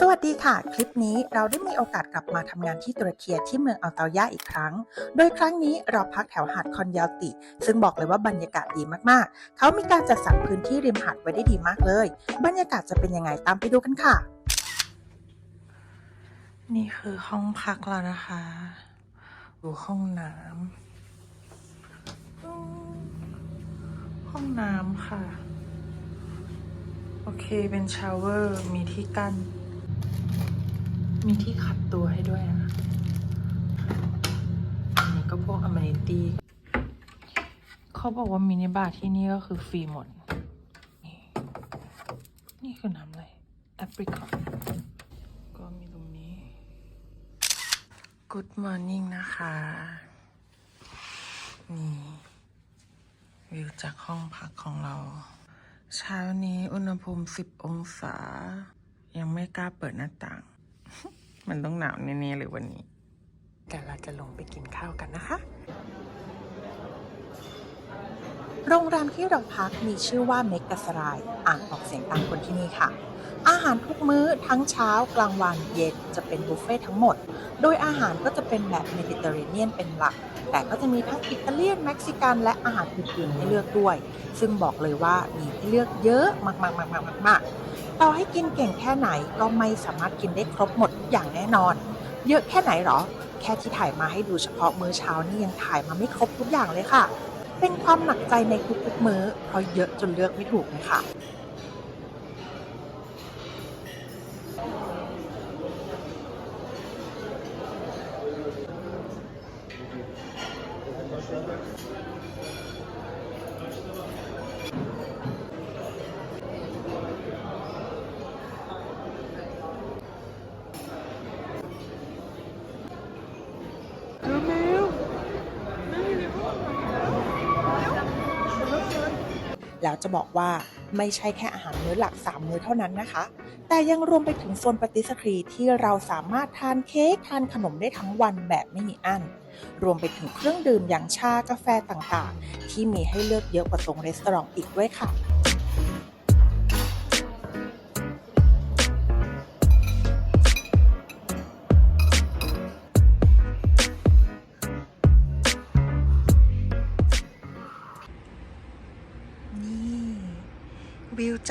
สวัสดีค่ะ คลิปนี้เราได้มีโอกาสกลับมาทำงานที่ตุรเกียที่เมืองอัลตาย่าอีกครั้ง โดยครั้งนี้เราพักแถวหาดคอนยาติ ซึ่งบอกเลยว่าบรรยากาศดีมากๆ เขามีการจัดสรรพื้นที่ริมหาดไว้ได้ดีมากเลย บรรยากาศจะเป็นยังไงตามไปดูกันค่ะ นี่คือห้องพักแล้วนะคะดูห้องน้ำห้องน้ำค่ะ โอเคเป็นชาวเวอร์มีที่กั้น มีที่ขัดตัวให้ด้วยนะอันนี้ก็พวกอ m ม n i t y เขาบอกว่ามินิบาร์ที่นี่ก็คือฟรีหมด นี่นี่คือน้ำอะไรแอปริคอตก็มีตรงนี้ Good morning นะคะ นี่ วิวจากห้องพักของเรา เช้านี้อุณหภูมิ 10 องศา ยังไม่กล้าเปิดหน้าต่าง มันต้องหนาวแน่ๆเลยวันนี้แต่เราจะลงไปกินข้าวกันนะคะ โรงแรมที่เราพักมีชื่อว่าเมก a สราย อ่านออกเสียงตามคนที่นี่ค่ะ อาหารทุกมื้อทั้งเช้ากลางวันเย็นจะเป็นบุฟเฟ่ต์ทั้งหมด โดยอาหารก็จะเป็นแบบเมดิเตอร์เรเนียนเป็นหลัก แต่ก็จะมีทั้งอิตาเลียนเม็กซิกันและอาหารอื่นๆให้เลือกด้วย ซึ่งบอกเลยว่ามีให้เลือกเยอะมากๆๆๆๆ ต่อให้กินเก่งแค่ไหนก็ไม่สามารถกินได้ครบหมดอย่างแน่นอน เยอะแค่ไหนหรอ แค่ที่ถ่ายมาให้ดูเฉพาะมื้อเช้านี่ยังถ่ายมาไม่ครบทุกอย่างเลยค่ะ เป็นความหนักใจในทุกๆมื้อเพราะเยอะจนเลือกไม่ถูกเลยค่ะ แล้วจะบอกว่าไม่ใช่แค่อาหารมื้อหลัก 3 มื้อเท่านั้นนะคะ แต่ยังรวมไปถึงโซนปฏิสครีที่เราสามารถทานเค้กทานขนมได้ทั้งวันแบบไม่มีอั้น รวมไปถึงเครื่องดื่มอย่างชากาแฟต่างๆ ที่มีให้เลือกเยอะกว่าตรงรีสอร์ทอีกด้วยค่ะ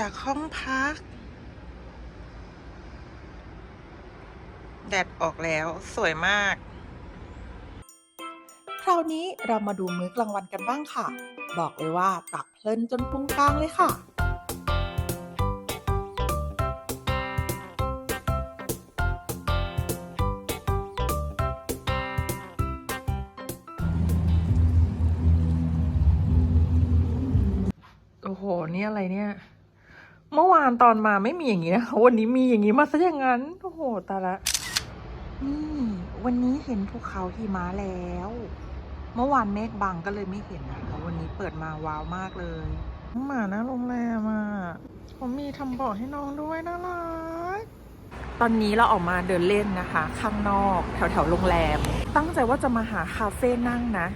จากห้องพัก แดดออกแล้วสวยมาก คราวนี้เรามาดูมื้อกลางวันกันบ้างค่ะ บอกเลยว่าตักเพลินจนพุงกลางเลยค่ะโอ้โห นี่อะไรเนี่ย เมื่อวานตอนมาไม่มีอย่างนี้นะคะวันนี้มีอย่างนี้มาซะอย่างนั้น โอ้โหตายละ นี่ วันนี้เห็นภูเขาหิมะแล้ว เมื่อวานเมฆบังก็เลยไม่เห็นนะคะวันนี้เปิดมาว้าวมากเลยหมานะโรงแรมอะผมมีทำเบาะให้น้องด้วยน่ารักตอนนี้เราออกมาเดินเล่นนะคะ ข้างนอก แถวแถวโรงแรม ตั้งใจว่าจะมาหาคาเฟ่นั่งนะ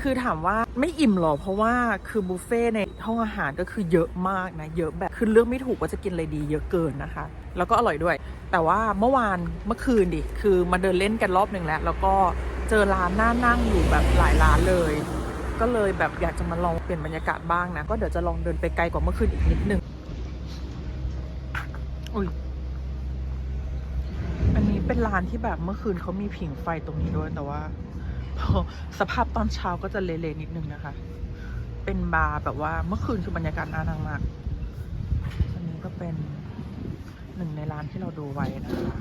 คือถามว่าไม่อิ่มหรอ เพราะว่าคือบุฟเฟ่ต์ในห้องอาหารก็คือเยอะมากนะ เยอะแบบคือเลือกไม่ถูกว่าจะกินอะไรดีเยอะเกินนะคะ แล้วก็อร่อยด้วย แต่ว่าเมื่อวานเมื่อคืนดิ คือมาเดินเล่นกันรอบหนึ่งแล้ว แล้วก็เจอร้านน่านั่งอยู่แบบหลายร้านเลย ก็เลยแบบอยากจะมาลองเปลี่ยนบรรยากาศบ้างนะ ก็เดี๋ยวจะลองเดินไปไกลกว่าเมื่อคืนอีกนิดนึงอุ้ยอันนี้เป็นร้านที่แบบเมื่อคืนเขามีผิงไฟตรงนี้ด้วยแต่ว่า สภาพตอนเช้าก็จะเละๆนิดนึงนะคะ เป็นบาร์แบบว่าเมื่อคืนคือบรรยากาศน่านั่งมากอันนี้ก็เป็นหนึ่งในร้านที่เราดูไว้นะคะ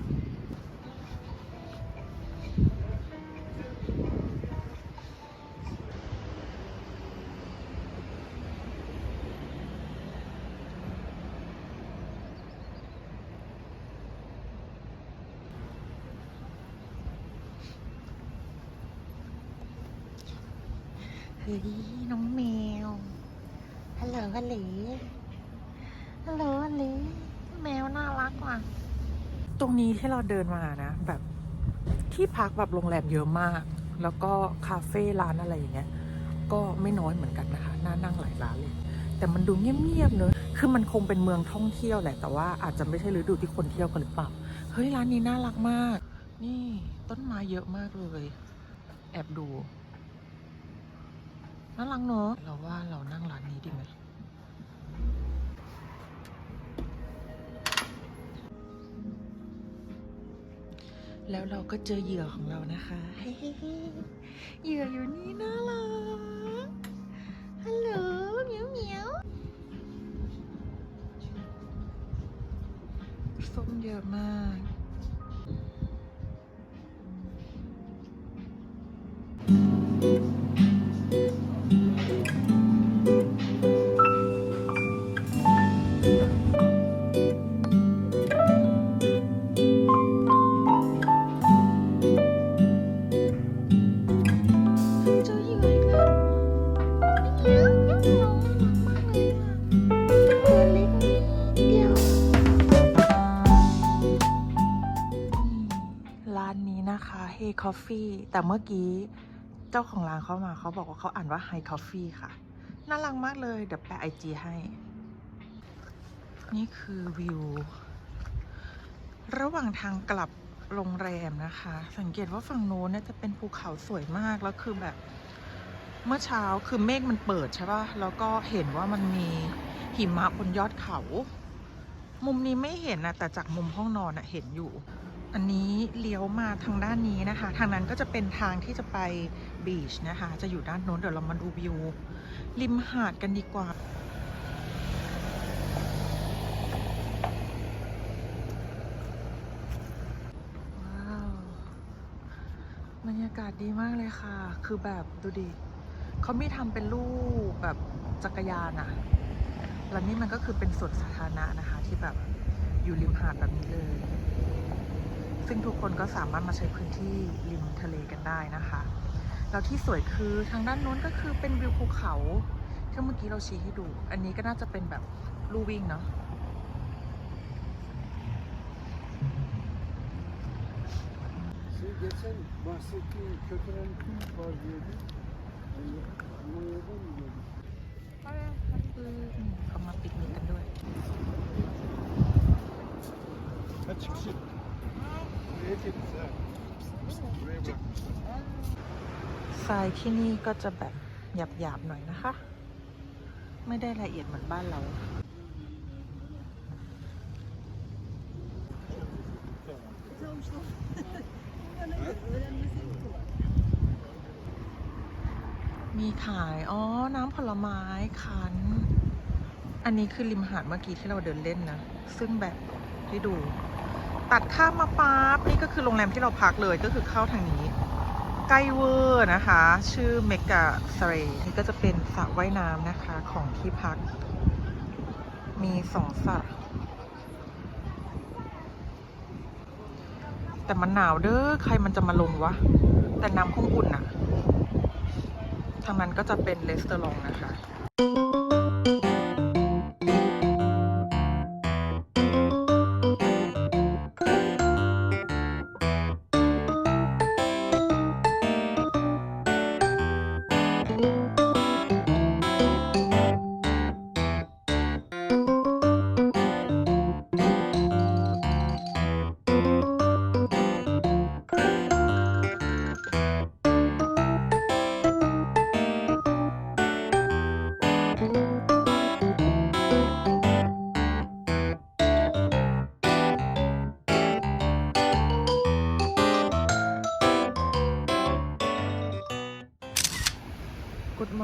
ฮ้ยน้องแมว ฮัลโหลฮัลโหลฮัลโหลฮัลโหลแมวน่ารักว่ะ ตรงนี้ที่เราเดินมานะ แบบที่พักแบบโรงแรมเยอะมาก แล้วก็คาเฟ่ร้านอะไรอย่างเงี้ย ก็ไม่น้อยเหมือนกันนะคะ น่านั่งหลายร้านเลย แต่มันดูเงียบๆเนอะคือมันคงเป็นเมืองท่องเที่ยวแหละ แต่ว่าอาจจะไม่ใช่ฤดูที่คนเที่ยวกันหรือเปล่า เฮ้ยร้านนี้น่ารักมาก นี่ต้นไม้เยอะมากเลย แอบดู น่ารักเนอะเราว่าเรานั่งร้านนี้ดีไหมแล้วเราก็เจอเหยื่อของเรานะคะเฮ้ๆเหยื่ออยู่นี่น่ารักฮัลโหลเหมียวเหมียวส้มเยอะมาก คะ Hey Coffee แต่เมื่อกี้เจ้าของร้านเขามาเขาบอกว่าเขาอ่านว่า Hi Coffee ค่ะ น่ารักมากเลย เดี๋ยวแปะไอจีให้ นี่คือวิว ระหว่างทางกลับโรงแรมนะคะ สังเกตว่าฝั่งโน้นเนี่ยจะเป็นภูเขาสวยมาก แล้วคือแบบ เมื่อเช้าคือเมฆมันเปิดใช่ป่ะ แล้วก็เห็นว่ามันมีหิมะบนยอดเขา มุมนี้ไม่เห็นนะแต่จากมุมห้องนอนอะเห็นอยู่ อันนี้เลี้ยวมาทางด้านนี้นะคะ ทางนั้นก็จะเป็นทางที่จะไปบีชนะคะ จะอยู่ด้านโน้นเดี๋ยวเรามาดูวิวริมหาดกันดีกว่าว้าวบรรยากาศดีมากเลยค่ะ คือแบบดูดิเขามีทำเป็นรูปแบบจักรยานอะแล้วนี่มันก็คือเป็นสวนสาธารณะนะคะ ที่แบบอยู่ริมหาดแบบนี้เลย ซึ่งทุกคนก็สามารถมาใช้พื้นที่ริมทะเลกันได้นะคะ แล้วที่สวยคือทางด้านโน้นก็คือเป็นวิวภูเขาที่เมื่อกี้เราชี้ให้ดู อันนี้ก็น่าจะเป็นแบบลู่วิ่งเนาะ Şey geçen bahsettiğin kötülen var diyordun. Yani Almanya'dan mı diyordun? เขามาปิกนิกกันด้วย Ha çıkışı. Buraya temiz ha. Buraya bırakmışlar. ทรายที่นี่ก็จะแบบหยาบๆหน่อยนะคะ ไม่ได้ละเอียดเหมือนบ้านเรา มีขาย อ๋อ น้ำผลไม้คัน อันนี้คือริมหาดเมื่อกี้ที่เราเดินเล่นนะ ซึ่งแบบที่ดู ตัดข้ามมาปั๊บนี่ก็คือโรงแรมที่เราพักเลยก็คือเข้าทางนี้ ใกล้เวอร์นะคะ ชื่อเมกาสเรนี่ก็จะเป็นสระว่ายน้ำนะคะของที่พัก มีสองสระแต่มันหนาวเด้อใครมันจะมาลงวะ แต่น้ำคงอุ่นอะทางนั้นก็จะเป็นเลสเตอร์ลองนะคะ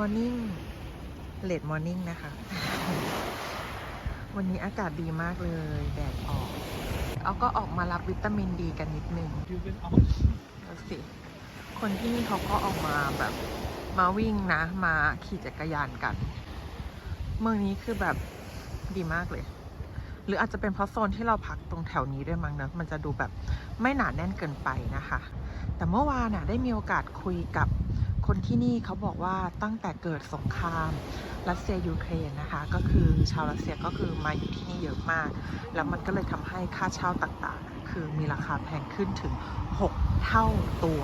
Good morning late morning นะคะ วันนี้อากาศดีมากเลย แดดออก เอาก็ออกมารับวิตามินดีกันนิดนึง You been out? ดูสิ คนที่นี่เขาก็ออกมาแบบ มาวิ่งนะ มาขี่จักรยานกัน เมืองนี้คือแบบดีมากเลย หรืออาจจะเป็นเพราะโซนที่เราพักตรงแถวนี้ด้วยมั้งเนอะมันจะดูแบบไม่หนาแน่นเกินไปนะคะ แต่เมื่อวานน่ะได้มีโอกาสคุยกับ คนที่นี่เขาบอกว่าตั้งแต่เกิดสงครามรัสเซียยูเครนนะคะ ก็คือชาวรัสเซียก็คือมาอยู่ที่นี่เยอะมาก แล้วมันก็เลยทำให้ค่าเช่าต่างๆ คือมีราคาแพงขึ้นถึง 6 เท่าตัว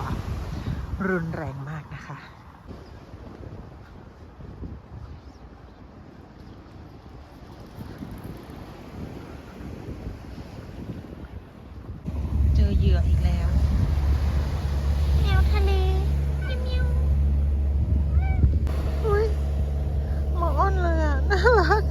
รุนแรงมากนะคะ ต เหยื่ออีกแล้ว แมวทะเลเมียวเมียว อุ้ยหมออ้อนเลยอะ น่ารัก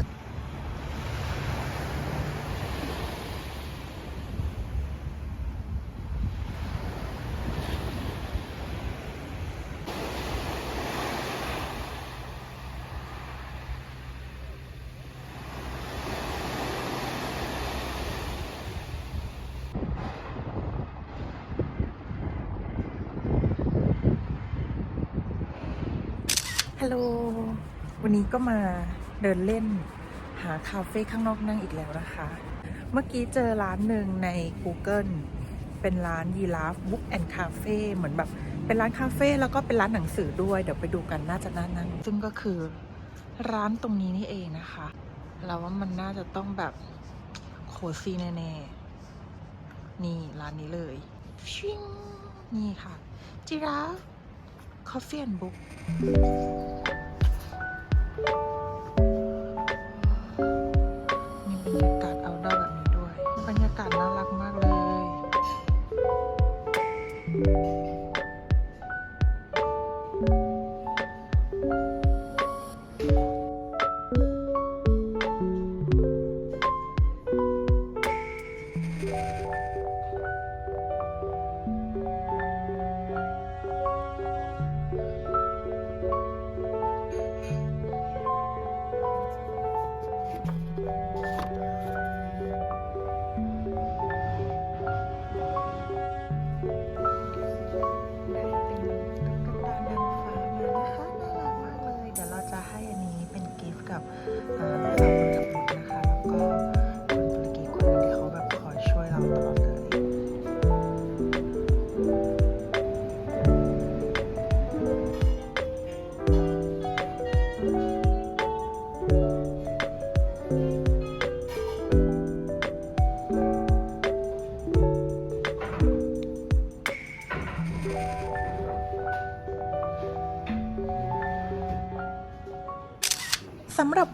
ฮัลโหล วันนี้ก็มาเดินเล่นหาคาเฟ่ข้างนอกนั่งอีกแล้วนะคะ เมื่อกี้เจอร้านหนึ่งใน Google เป็นร้านยีราฟบุ๊กแอนด์คาเฟ่เหมือนแบบ เป็นร้านคาเฟ่แล้วก็เป็นร้านหนังสือด้วย เดี๋ยวไปดูกันน่าจะน่านั่งซึ่งก็คือร้านตรงนี้นี่เองนะคะ เราว่ามันน่าจะต้องแบบโคซี่แน่ๆ นี่ร้านนี้เลย ชิงนี่ค่ะ จิราฟ Coffee and Book มีบรรยากาศเอาดอแบบนี้ด้วย บรรยากาศน่ารักมากเลย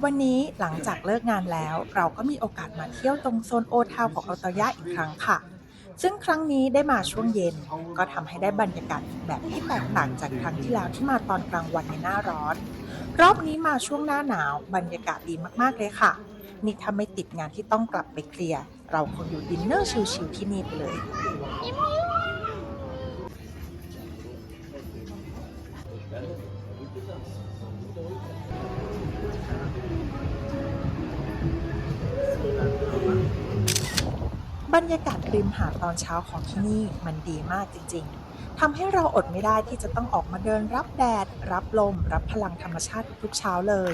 วันนี้หลังจากเลิกงานแล้ว เราก็มีโอกาสมาเที่ยวตรงโซนโอทาวของอัลตอยาอีกครั้งค่ะ ซึ่งครั้งนี้ได้มาช่วงเย็น ก็ทำให้ได้บรรยากาศแบบที่แตกต่างจากครั้งที่แล้วที่มาตอนกลางวันในหน้าร้อน รอบนี้มาช่วงหน้าหนาวบรรยากาศดีมากๆเลยค่ะ นี่ถ้าไม่ติดงานที่ต้องกลับไปเคลียร์ เราคงอยู่ดินเนอร์ชิลๆที่นี่ไปเลย บรรยากาศริมหาดตอนเช้าของที่นี่มันดีมากจริง ๆทำให้เราอดไม่ได้ที่จะต้องออกมาเดินรับแดด รับลม รับพลังธรรมชาติทุกเช้าเลย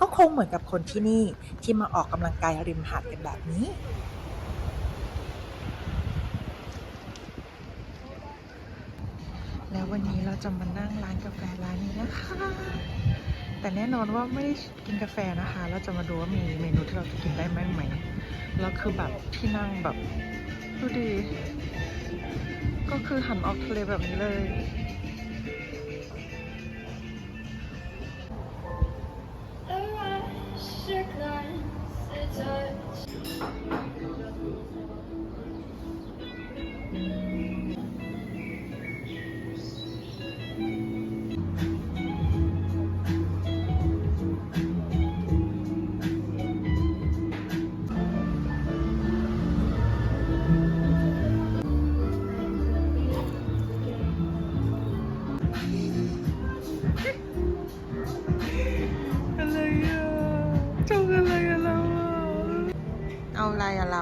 ก็คงเหมือนกับคนที่นี่ที่มาออกกำลังกายริมหาดกันแบบนี้แล้ววันนี้เราจะมานั่งร้านกาแฟร้านนี้นะคะ แต่แน่นอนว่าไม่ได้กินกาแฟนะคะ เราจะมาดูว่ามีเมนูที่เราจะกินได้ไหมไหม แล้วคือแบบที่นั่งแบบดูดี ก็คือหันออกทะเลแบบนี้เลย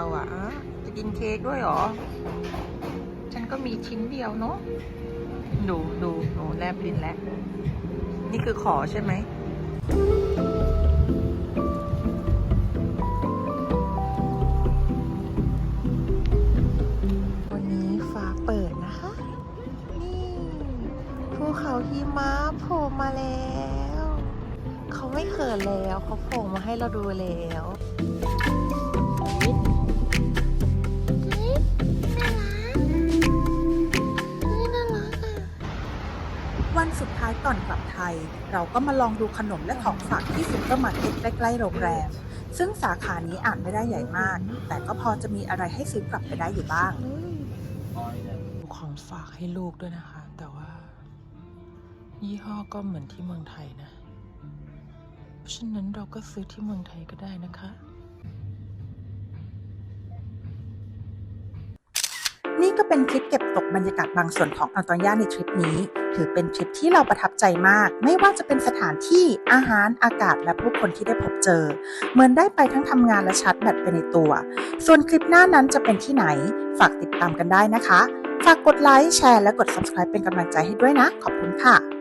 เราอะอะจะกินเค้กด้วยหรอ ฉันก็มีชิ้นเดียวเนาะดูดูหนูแลบลิ้นแล้ว นี่คือขอใช่ไหมวันนี้ฟ้าเปิดนะคะนี่ภูเขาหิมะโผล่มาแล้ว เขาไม่เขินแล้ว เขาโผล่มาให้เราดูแล้ว วันสุดท้ายก่อนกลับไทย เราก็มาลองดูขนมและของฝากที่ซุปเปอร์มาร์เก็ตใกล้ๆโรงแรม ซึ่งสาขานี้อาจไม่ได้ใหญ่มาก แต่ก็พอจะมีอะไรให้ซื้อกลับไปได้อยู่บ้าง ของฝากให้ลูกด้วยนะคะ แต่ว่า ยี่ห้อก็เหมือนที่เมืองไทยนะ เพราะฉะนั้นเราก็ซื้อที่เมืองไทยก็ได้นะคะ ก็เป็นคลิปเก็บตกบรรยากาศบางส่วนของอัลตอนยาในทริปนี้ ถือเป็นทริปที่เราประทับใจมาก ไม่ว่าจะเป็นสถานที่อาหารอากาศและผู้คนที่ได้พบเจอ เหมือนได้ไปทั้งทำงานและชาร์จแบตไปในตัว ส่วนคลิปหน้านั้นจะเป็นที่ไหน ฝากติดตามกันได้นะคะ ฝากกดไลค์แชร์และกด subscribe เป็นกำลังใจให้ด้วยนะ ขอบคุณค่ะ